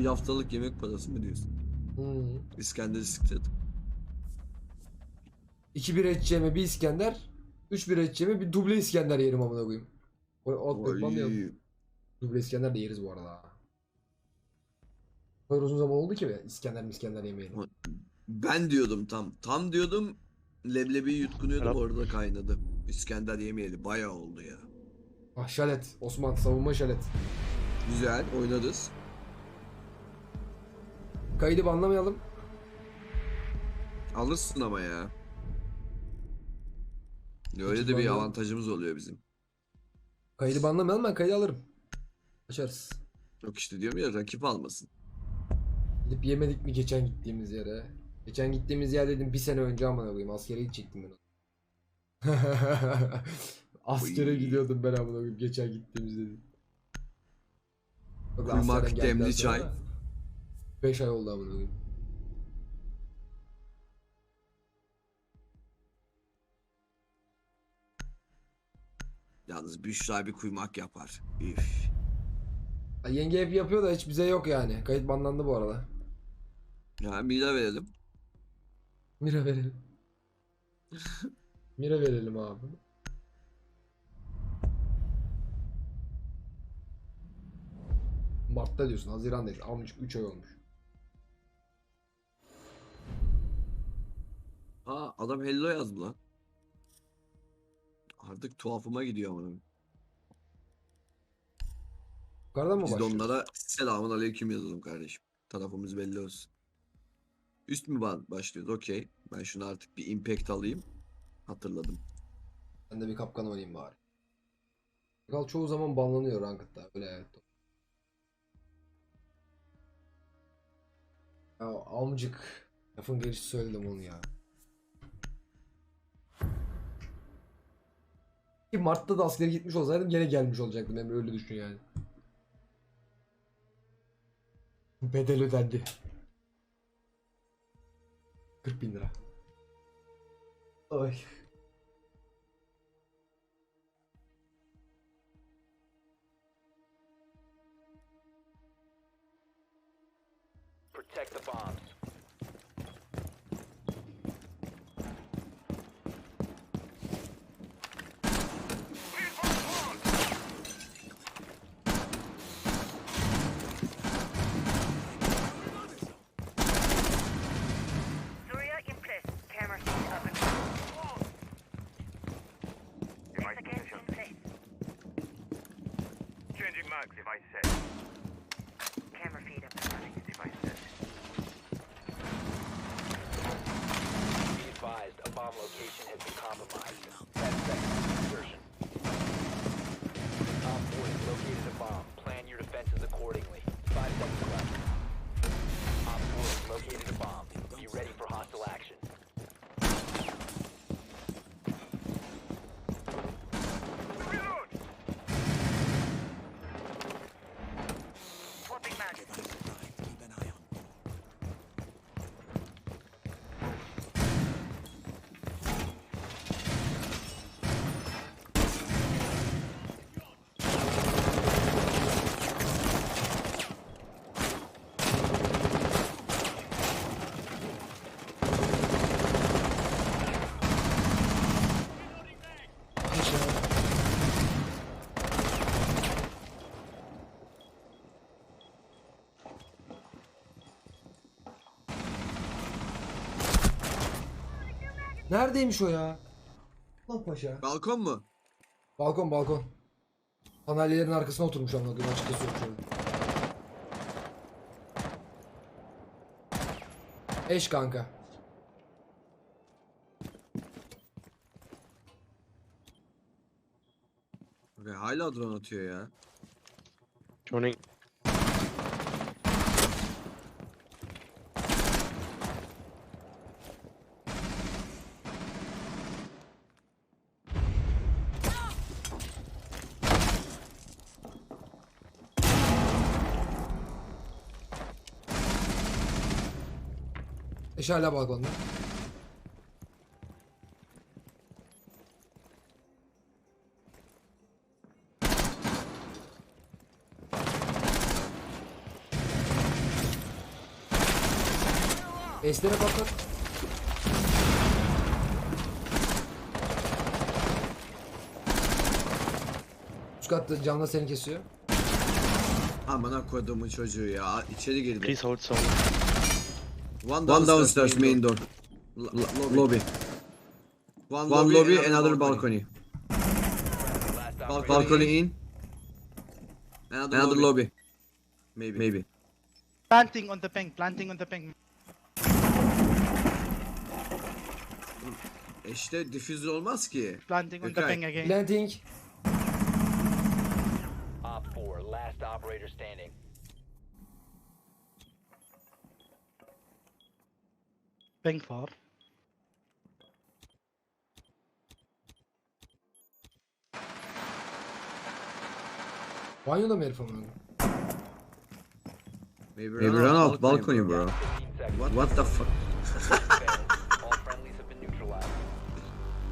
Bir haftalık yemek parası mı diyorsun? Hmm. İskender isklet. 2 bira içeceğime bir İskender. 3 bira içeceğime bir duble İskender yerim amına koyayım. O, Oy. Duble İskender de yeriz bu arada. Kadar uzun zaman oldu ki be İskender mi İskender yemeyelim. Ben diyordum tam. Tam diyordum. Leblebiyi yutkunuyordum Arap- orada kaynadı. İskender yemeyeli bayağı oldu ya. Ah şalet. Osman savunma şalet. Güzel oynarız. Kaydı banlamayalım. Alırsın ama ya. Öyle de bir avantajımız oluyor bizim. Kaydı banlamayalım ben kaydı alırım. Açarız. Yok işte diyorum ya rakip almasın. Gidip yemedik mi geçen gittiğimiz yere? Geçen gittiğimiz yer dedim bir sene önce amına koyayım. Askere gidecektim ben. Askere Oy. gidiyordum ben amına koyayım geçen gittiğimizde. dedim. Geldikten demli sonra çay. 5 ay oldu amına koyayım. Yalnız Büşra bir kuymak yapar. Üf. Yenge hep yapıyor da hiç bize yok yani. Kayıt banlandı bu arada. Ya mira verelim. Mira verelim. Mira verelim abi. Mart'ta diyorsun. Haziran'dayız. Almış 3 ay olmuş. Aa adam hello yazdı lan. Artık tuhafıma gidiyor ama. Yukarıdan mı Biz de başlıyoruz? onlara selamun aleyküm yazalım kardeşim. Tarafımız belli olsun. Üst mü ba- başlıyoruz? Okey. Ben şunu artık bir impact alayım. Hatırladım. Ben de bir kapkan oynayayım bari. Kal çoğu zaman banlanıyor Ranked'da. Öyle evet. Ya amcık. Lafın gelişi söyledim onu ya. Ki Mart'ta da askere gitmiş olsaydım gene gelmiş olacaktım. Emre öyle düşün yani. Bedel ödendi. 40 bin lira. Ay. Protect the bombs. Neredeymiş o ya? Lan paşa. Balkon mu? Balkon balkon. Sandalyelerin arkasına oturmuş amına koyayım açıkça söylüyorum. Eş kanka. Ve hala drone atıyor ya. Johnny. Eş hala balkonda. Eslere patlat. Üst katta canla seni kesiyor. Amına koyduğumun çocuğu ya. İçeri girdi. Please hold some. One downstairs, main door. Lo- lobby. One, lobby, another balcony. Balcony, operator in. Another, lobby. Maybe. Maybe. Planting on the ping, planting on the ping. E İşte diffuser olmaz ki. Planting on the ping again. Planting. Op 4, last operator standing. Ping far. Banyoda mı herif amına? Maybe, run out balcony, bro. 15 seconds. What, the fuck?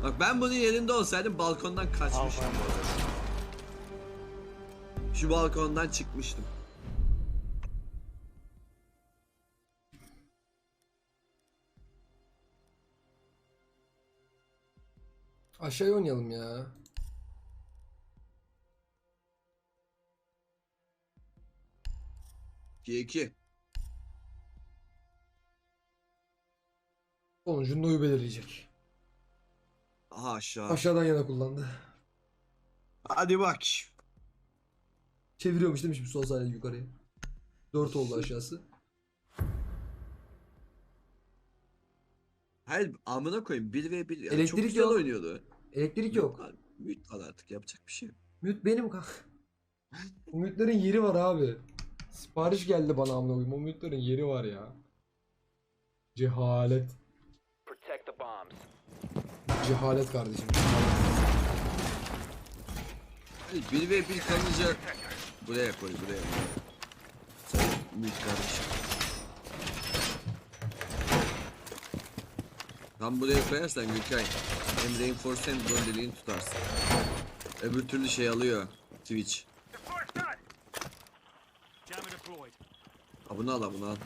Bak ben bunun yerinde olsaydım balkondan kaçmıştım. Şu balkondan çıkmıştım. Aşağıya oynayalım ya. G2. Sonucunu belirleyecek. Aha aşağı. Aşağıdan yana kullandı. Hadi bak. Çeviriyormuş demiş bir sol saniye yukarıya. 4 oldu aşağısı. Hayır amına koyayım 1 ve 1 yani çok Elektrik güzel yok. oynuyordu. Elektrik yok. Mute al artık yapacak bir şey yok. Mute benim kanka. O mute'lerin yeri var abi. Sipariş geldi bana amına koyayım. O mute'lerin yeri var ya. Cehalet. Protect the bombs. Cehalet kardeşim. Hayır 1 ve 1 kalınca buraya koy buraya. Sen mute kardeşim. Tam buraya koyarsan Gülkay hem reinforce hem drone deliğini tutarsın. Öbür türlü şey alıyor Twitch. Ha bunu al ha bunu al.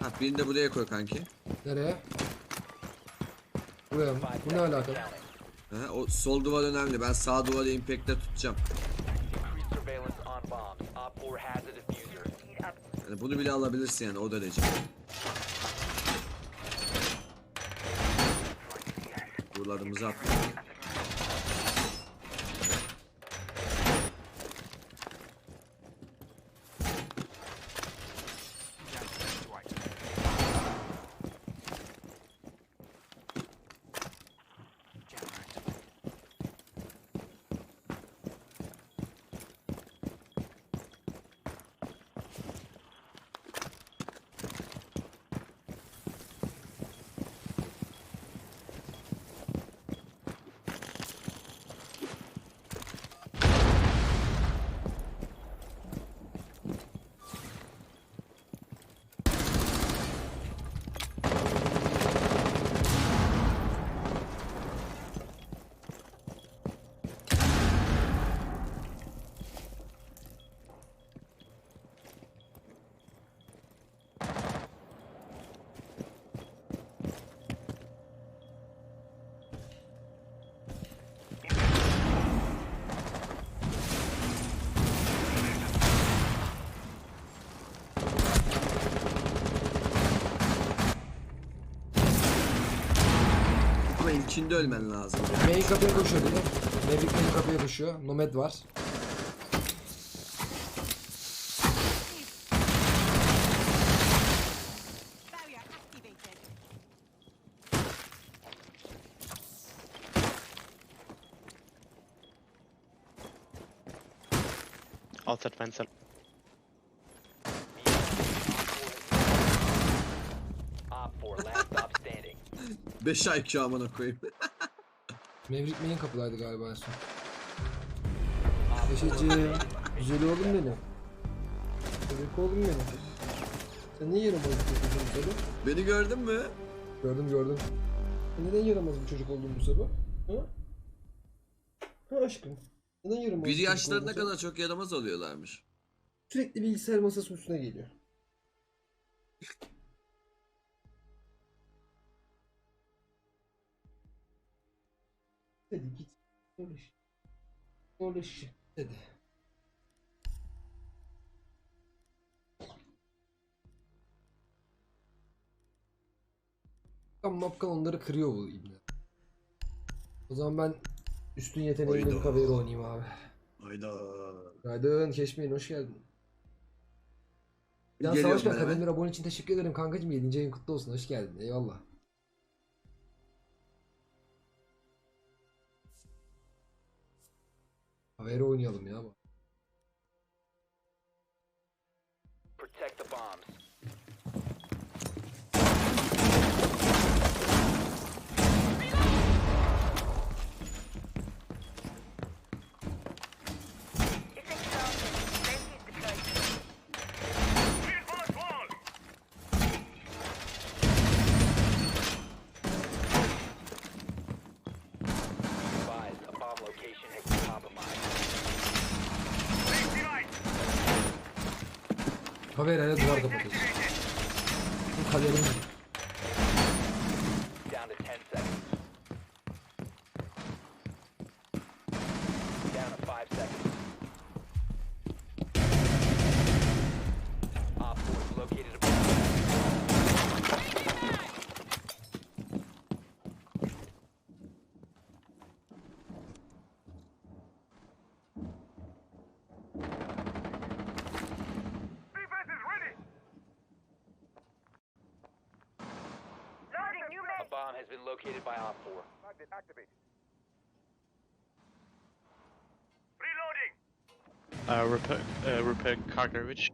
Ha birini de buraya koy kanki. Nereye? Buraya mı? Bu ne counting. Ha, o sol duvar önemli. Ben sağ duvarı impact'te tutacağım. Increased surveillance on bombs. Op 4 has a diffuser. Feed up. Yani bunu bile alabilirsin yani o derece. Buralarımızı at. Ama ilkinde ölmen lazım. Main kapıya koşuyor biri. Maverick main kapıya koşuyor. Nomad var. Outside pencil. Op 4, last stop standing. 5 IQ amına koyayım. Maverick main kapıdaydı galiba en son. Teşekkür Güzel oğlum benim. Bebek oğlum benim. Sen niye yaramaz bir çocuk oldun bu sabah? Beni gördün mü? Gördüm gördüm. Sen neden yaramaz bir çocuk oldun bu sabah? Ha? Ha aşkım. Neden yarım Bir askerlik yaşlarına olmasa? kadar çok yaramaz oluyorlarmış. Sürekli bilgisayar masası üstüne geliyor. Dedi git. Uğraş. Uğraş. Dedi. Mapkan mapkan onları kırıyor bu ibne. O zaman ben üstün yeteneğimle bir kaveri oynayayım abi. Hayda. Günaydın Keşmeyin hoş geldin. Ya Savaş hemen. Kademir abone için teşekkür ederim kankacım 7. ayın kutlu olsun hoş geldin eyvallah. Haberi oynayalım ya. Protect the bombs. Kamerayla duvar kapatıyorsun. Bu kaderim. Down to 10 seconds. Down to 5 seconds. Op 4 has located a bomb. Defense is ready! Loading new A mag. bomb has been located by Op 4. Magnet activated. Reloading! Uh, repair, uh, repair car garage.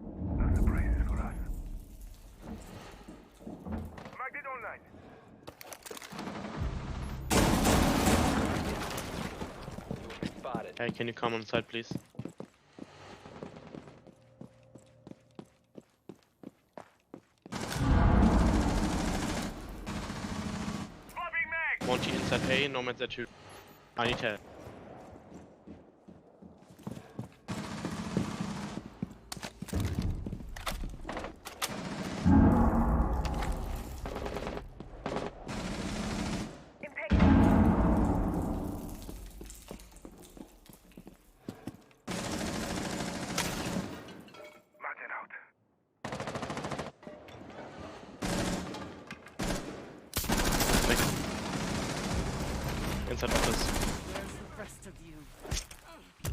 No surprises for us. Magnet online. You have been spotted. Hey, can you come on site, please? Monty inside A, Nomad Z2. I need help.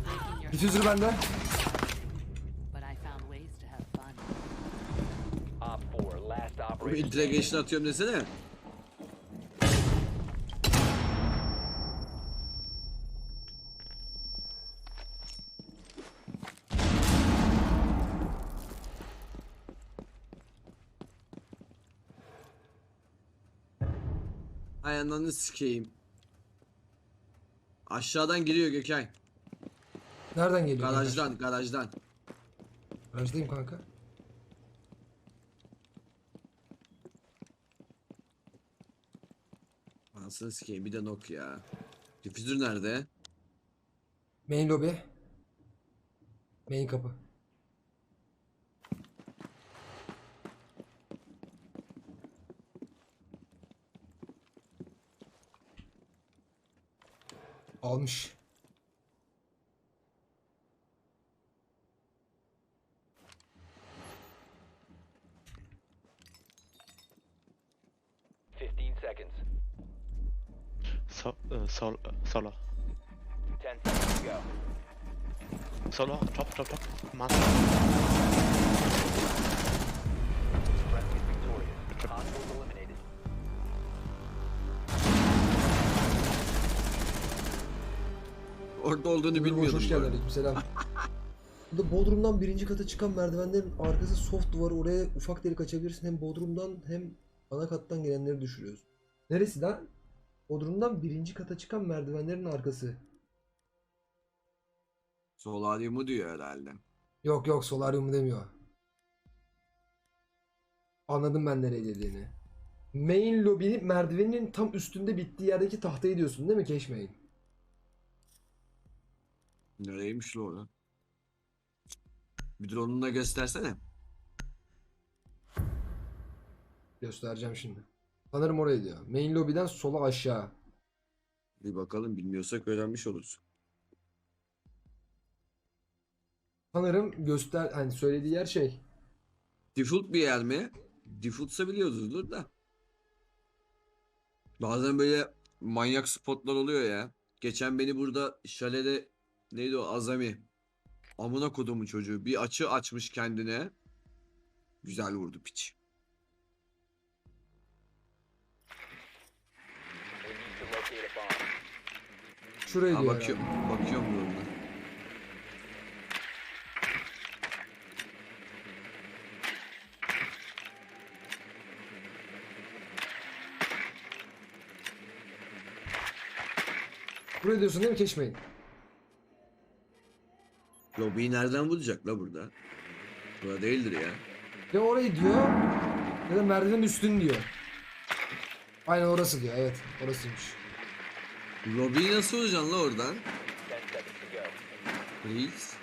Making your Diffuser bende. but I found ways to have fun. Op 4, last Bir operator. standing. integration atıyorum desene. Ay ananı sikeyim. Aşağıdan giriyor Gökay. Nereden geliyor? Garajdan, garajdan. Garajdayım kanka. Anasını sikeyim bir de nok ya. Difüzör nerede? Main lobby. Main kapı. Almış. Fifteen seconds. So, uh, sol, uh, solar. Ten seconds to go. Solar, top, top, top. Master. Friendly is victorious. Hostiles eliminated. Orada olduğunu boş bilmiyordum. hoş bu geldin aleykümselam. Burada Bodrum'dan birinci kata çıkan merdivenlerin arkası soft duvar oraya ufak delik açabilirsin. Hem Bodrum'dan hem ana kattan gelenleri düşürüyorsun. Neresi lan? Bodrum'dan birinci kata çıkan merdivenlerin arkası. Solaryumu diyor herhalde. Yok yok solaryum demiyor. Anladım ben nereye dediğini. Main lobby merdivenin tam üstünde bittiği yerdeki tahtayı diyorsun değil mi Main? Nereymiş lo orası? Bir drone'unu da göstersene. Göstereceğim şimdi. Sanırım oraya diyor. Main lobby'den sola aşağı. Bir bakalım bilmiyorsak öğrenmiş oluruz. Sanırım göster hani söylediği yer şey. Default bir yer mi? Defaultsa biliyoruzdur da. Bazen böyle manyak spotlar oluyor ya. Geçen beni burada şalede neydi o Azami. Amına kodumu çocuğu. Bir açı açmış kendine. Güzel vurdu piç. Şuraya Ha, diyor bakıyorum. Bakıyorum durumuna. Buraya diyorsun değil mi Main? Lobiyi nereden bulacak la burada? Burada değildir ya. Ya orayı diyor ya da merdivenin üstünü diyor. Aynen orası diyor evet orasıymış. Lobiyi nasıl bulacaksın la oradan? 10 seconds to go. Reis.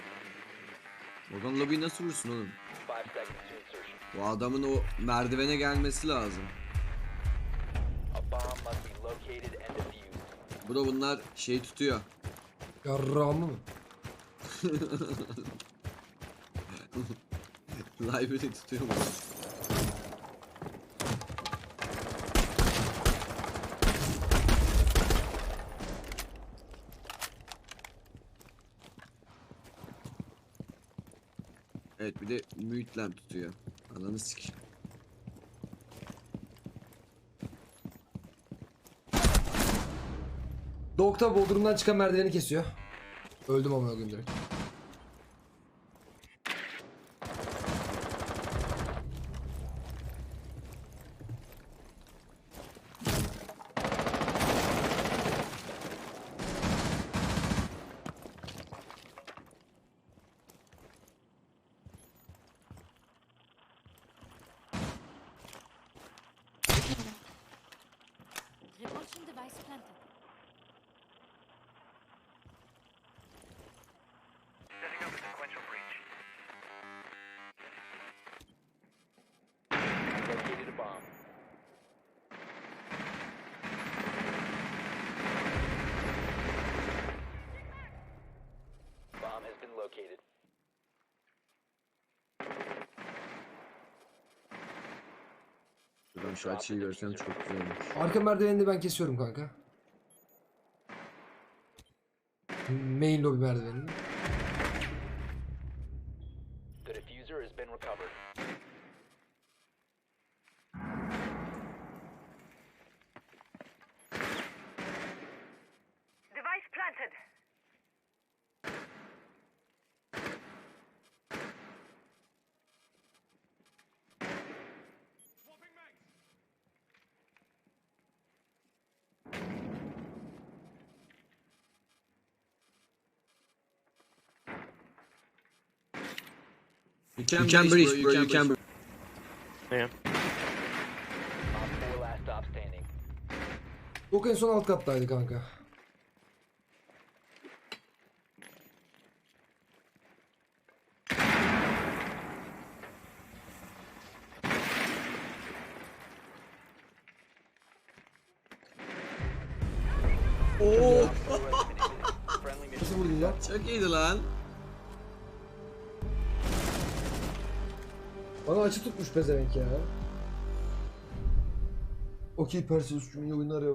Oradan lobiyi nasıl vursun oğlum? 5 seconds to insertion. Bu adamın o merdivene gelmesi lazım. Bro bunlar şey tutuyor. Yarrağımı mı? Library tutuyor mu? Evet bir de mühitlen tutuyor. Ananı sikeyim. Dokta Bodrum'dan çıkan merdiveni kesiyor. Öldüm amına koyayım direkt. Buradan şu açıyı görsen çok güzel olur. Arka merdiveni de ben kesiyorum kanka. Main lobby merdivenini. You can, bro, you can breach. Yeah. Op 4 last stop standing. Yok en son alt kattaydı kanka. Oo. Nasıl vurdun lan? çok iyiydi lan. Bana açı tutmuş pezevenk ya. Okey Perseus'cum iyi oyunlar ya.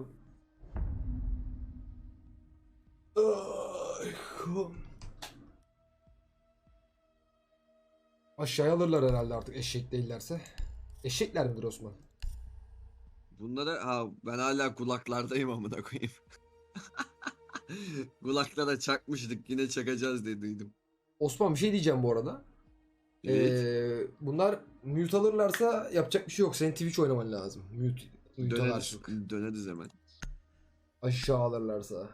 Ay. Aşağıya alırlar herhalde artık eşek değillerse. Eşekler midir Osman? Bunlara ha ben hala kulaklardayım amına koyayım. Kulaklara çakmıştık yine çakacağız diye duydum. Osman bir şey diyeceğim bu arada. Evet. Ee, bunlar mute alırlarsa yapacak bir şey yok. Senin Twitch oynaman lazım. Mute, mute Döneriz, döneriz hemen. Aşağı alırlarsa.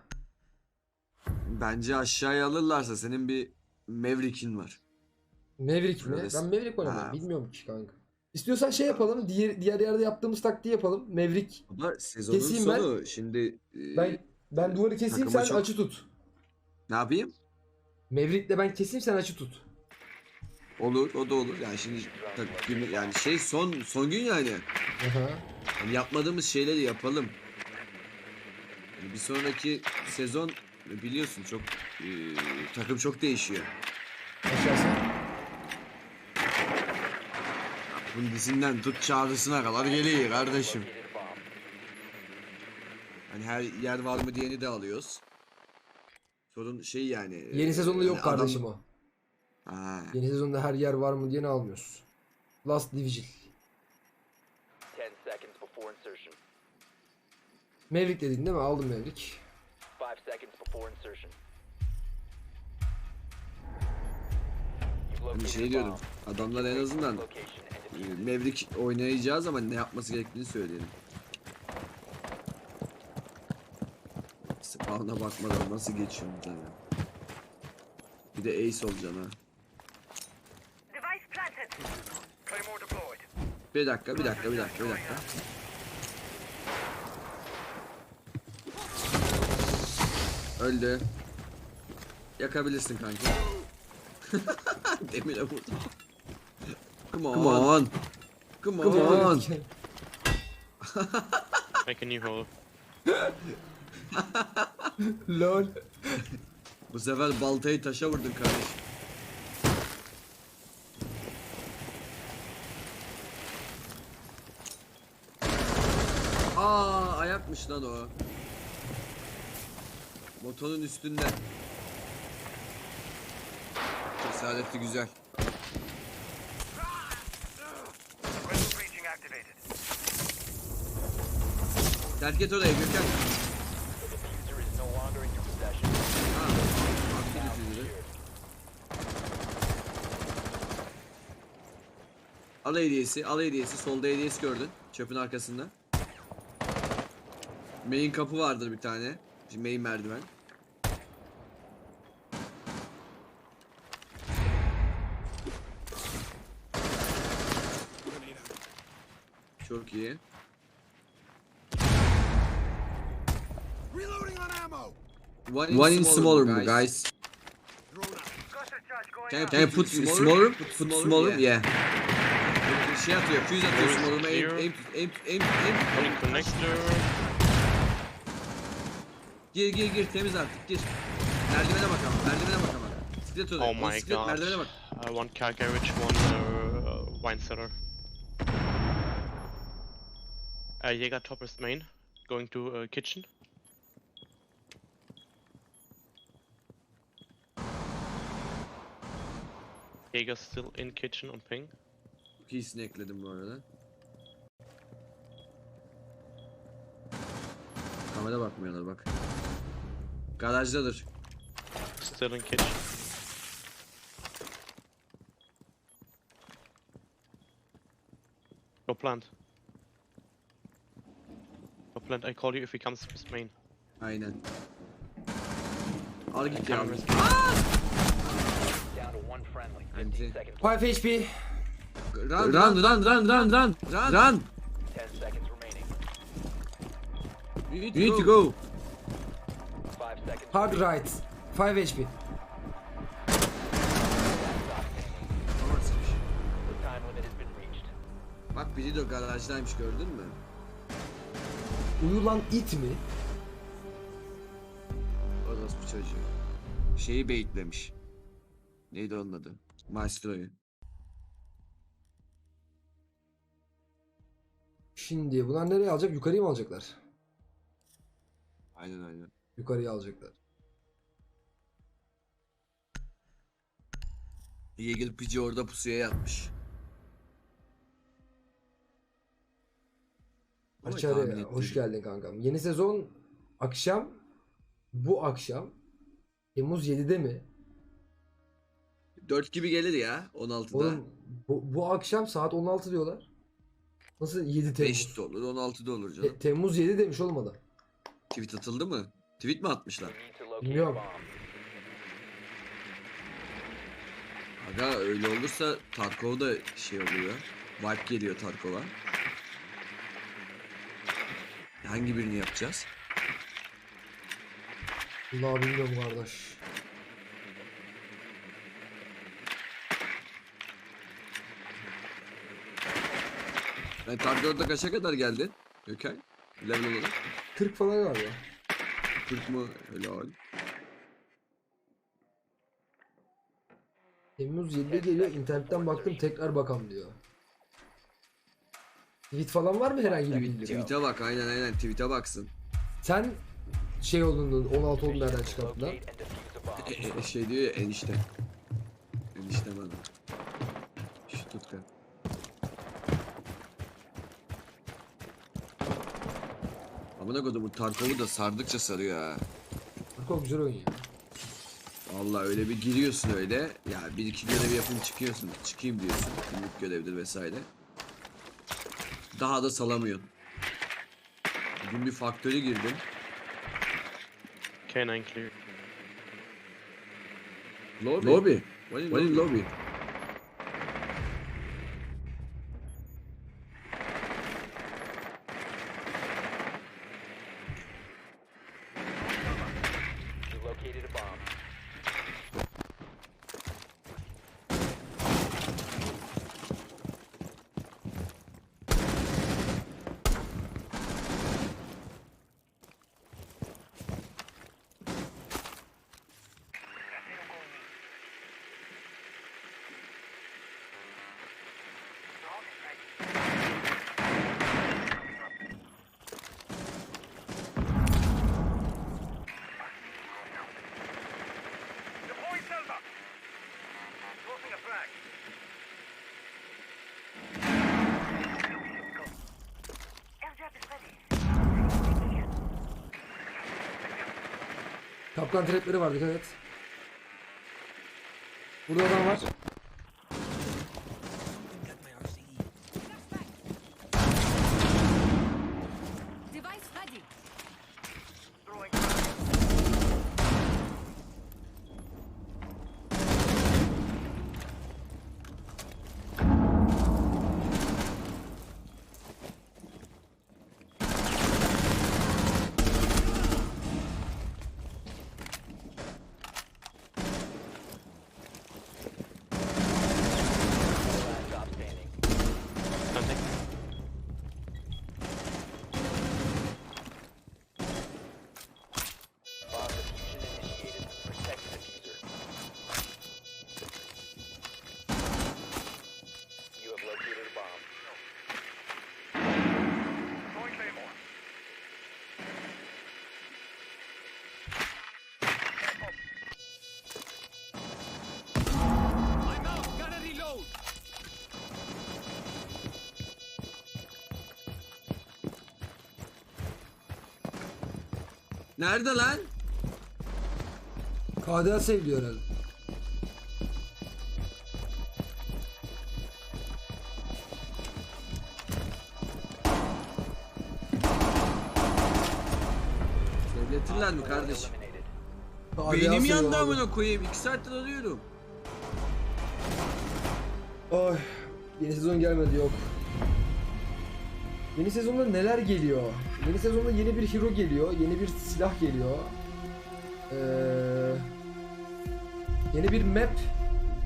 Bence aşağıya alırlarsa senin bir Maverick'in var. Maverick mi? Öylesi. Ben Maverick. Ha. Bilmiyorum ki kanka. İstiyorsan şey yapalım. Diğer diğer yerde yaptığımız taktiği yapalım. Maverick. Ama sezonun Keseyim ben. sonu şimdi e, Ben ben duvarı keseyim sen çok- açı tut. ne yapayım? Maverick'le ben keseyim sen açı tut. Olur, o da olur. Yani şimdi tak- gün- yani şey son son gün yani. Aha. Hani yapmadığımız şeyleri yapalım. Yani bir sonraki sezon biliyorsun çok e, takım çok değişiyor. Aşağısı. Bunun dizinden tut çağrısına kadar geliyor kardeşim. Hani her yer var mı diyeni de alıyoruz. Sorun şey yani. e, Yeni sezonda yok hani adam- kardeşim o. Ha. Yeni sezonda her yer var mı diye ne almıyoruz. Last Division. 10 seconds before insertion. Maverick dedin değil mi? Aldım Maverick. 5 seconds before insertion. You've Hani located şey diyorum. Adamlar en azından e. Maverick oynayacağız ama ne yapması gerektiğini söyleyelim. Spawn'a bakmadan nasıl geçiyorsun sen ya? Bir de ace olacaksın ha. Bir dakika, bir dakika, bir dakika, bir dakika. Öldü. Yakabilirsin kanka. Demire vurdu. Come on. Come on. Come on. Come on. Make a new hole. Lol. Bu sefer baltayı taşa vurdun kardeş. Ayakmış lan o. Motorun üstünde. Cesaretli güzel. Terk et orayı Gökhan. Al hediyesi, al hediyesi. Solda hediyesi gördün. Çöpün arkasında. Main kapı vardır bir tane. Şimdi main merdiven. Çok iyi. One, in smaller, room, guys. Can you, can you put smaller? Put smaller? Yeah. Şey atıyor, füze atıyor smaller. Aim, clear. aim, aim, aim, aim. Only connector. Gir gir gir temiz artık gir. Merdivene bak ama merdivene bak ama. Oh my god. merdivene bak. Uh, one car garage, one uh, wine cellar. Uh, Jaeger top is main. Going to uh, kitchen. Jaeger still in kitchen on ping. Çok iyisini ekledim bu arada. Kamera bakmıyorlar bak. Garajdadır. Still in kitchen. Go plant. Go plant. I call you if he comes with main. Aynen. Al git ya. Down to one friendly. Anti. 15 seconds left. 5 HP. Run run run run run run run. Run. 10 seconds remaining. You need to go. 5 seconds. Hard right. 5 HP. Bak biri de garajdaymış gördün mü? Uyulan it mi? Orospu çocuğu. Şeyi baitlemiş. Neydi onun adı? Maestro'yu. Şimdi bunlar nereye alacak? Yukarıya mı alacaklar? Aynen aynen. Yukarıya alacaklar. Yeager Pici orada pusuya yatmış. Tahmin Açarya ettiğim. hoş geldin kankam. Yeni sezon akşam bu akşam Temmuz 7'de mi? 4 gibi gelir ya 16'da. Oğlum bu, bu akşam saat 16 diyorlar. Nasıl 7 Temmuz? 5'te olur 16'da olur Te- canım. Temmuz 7 demiş oğlum adam. Tweet atıldı mı? Tweet mi atmışlar? Bilmiyorum. Aga öyle olursa Tarkov da şey oluyor. Vibe geliyor Tarkov'a. Hangi birini yapacağız? Allah bilmiyorum kardeş. Ben Tarkov'da kaça kadar geldin? Gökhan? Level olarak. 40 falan galiba. 40 mı? Helal. Temmuz 7'de geliyor. internetten baktım tekrar bakalım diyor. Tweet falan var mı herhangi bir bildirim? Tweet'e bak aynen aynen tweet'e baksın. Sen şey olduğunu 16 olduğunu nereden çıkarttın lan? Defuse a bomb. şey diyor ya enişte. Enişte bana. Şu tutka. Amına koydum bu Tarkov'u da sardıkça sarıyor ha. Çok güzel oyun ya. Vallahi öyle bir giriyorsun öyle. Ya bir iki görev yapayım çıkıyorsun. Çıkayım diyorsun. Günlük görevdir vesaire. Daha da salamıyorsun. Bugün bir faktöre girdim. K9 clear. Lobby. Lobby. What in lobby? Kapkan trapleri var dikkat et. Burada adam var. Nerede lan? KDA seviliyor herhalde. Devletirler mi kardeşim? KDA Beynim seviyor yandı abi. amına koyayım. 2 saattir arıyorum. Ay, yeni sezon gelmedi yok. Yeni sezonda neler geliyor? Yeni sezonda yeni bir hero geliyor, yeni bir silah geliyor. Ee, yeni bir map.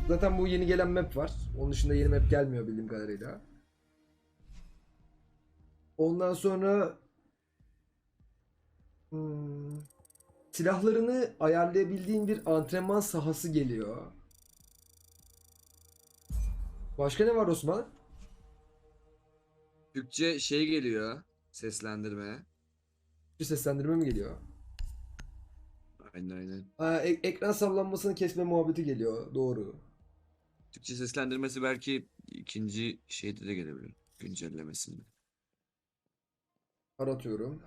Zaten bu yeni gelen map var. Onun dışında yeni map gelmiyor bildiğim kadarıyla. Ondan sonra hmm, silahlarını ayarlayabildiğin bir antrenman sahası geliyor. Başka ne var Osman? Türkçe şey geliyor. Seslendirme. Bir seslendirme mi geliyor? Aynen aynen. Aa, e- ekran sallanmasını kesme muhabbeti geliyor. Doğru. Türkçe seslendirmesi belki ikinci şeyde de gelebilir. Güncellemesinde. Aratıyorum.